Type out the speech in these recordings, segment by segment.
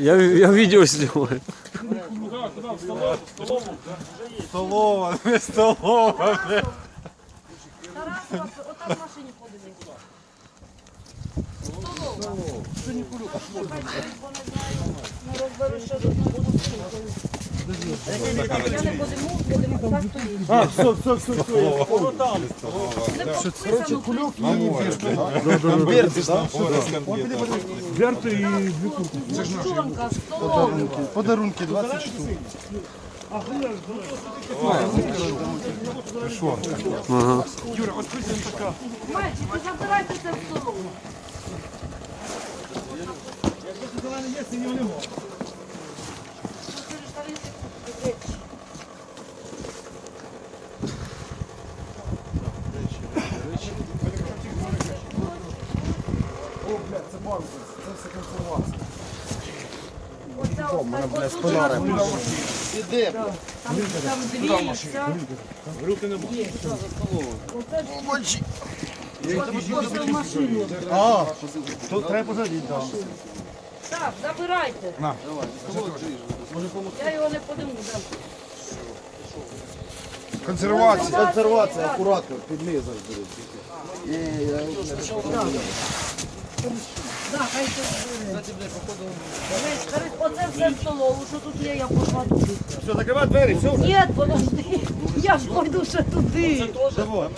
Я, я відео знімаю. Столова, не столова. Тарас, отам в машині Столова. Не розберу, що не подиму, подиму, так стоїть. А, все, все, все, все. Воно там. Не підписано, кульок Конверти, да? Верти і дві курки. Чонка, столовка. Подарунки 20 штук. Мальчики, забирайте це в столову. Іде. Там дві, вся. Оце в машину. А, то треба позаді, так. Так, забирайте. Я його не подиму. дам. Консервація. Консервація, акуратно, під це Харис, Оце все в столову, що тут є, я покладу. Все, закривай двері, все. Ні, подожди, я ж пойду ще туди. Давай.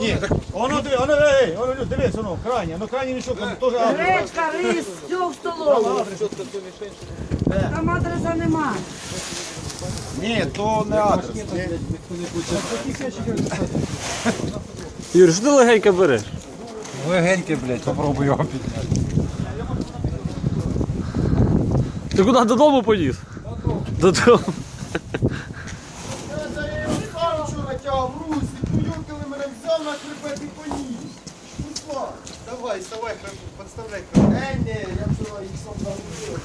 Ні, так воно, диви, воно, ей, воно, дивись, воно, крайнє, воно крайнє нічого, там теж адрес. Гречка, рис, все в столову. Там адреса немає. Ні, то не адрес. Юр, що ти легенько береш? Легеньке, блядь, попробуй його підняти. Ти куди додому поїз? Додому. Давай, вставай, подставляй. Е, ні, я вчора їх сам загубив,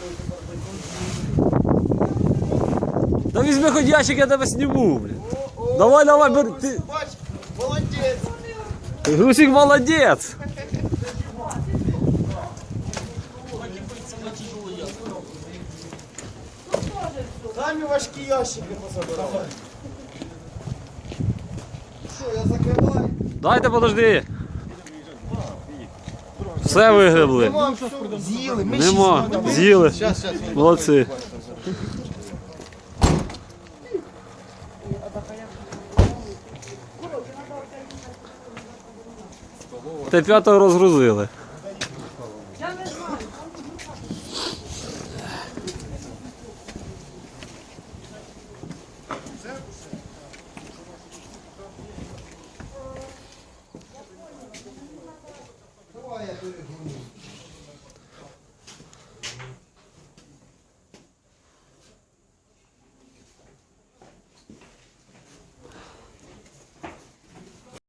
Та візьми хоч ящик, я тебе сніму, блін. Давай, давай, бери. Ти... Бач, молодець. Грусик молодець. Самі важкі ящики позабирав. Що, я закриваю? Дайте подожди. Все вигребли. Нема, з'їли. Молодці. Те п'ятого розгрузили. Я не знаю.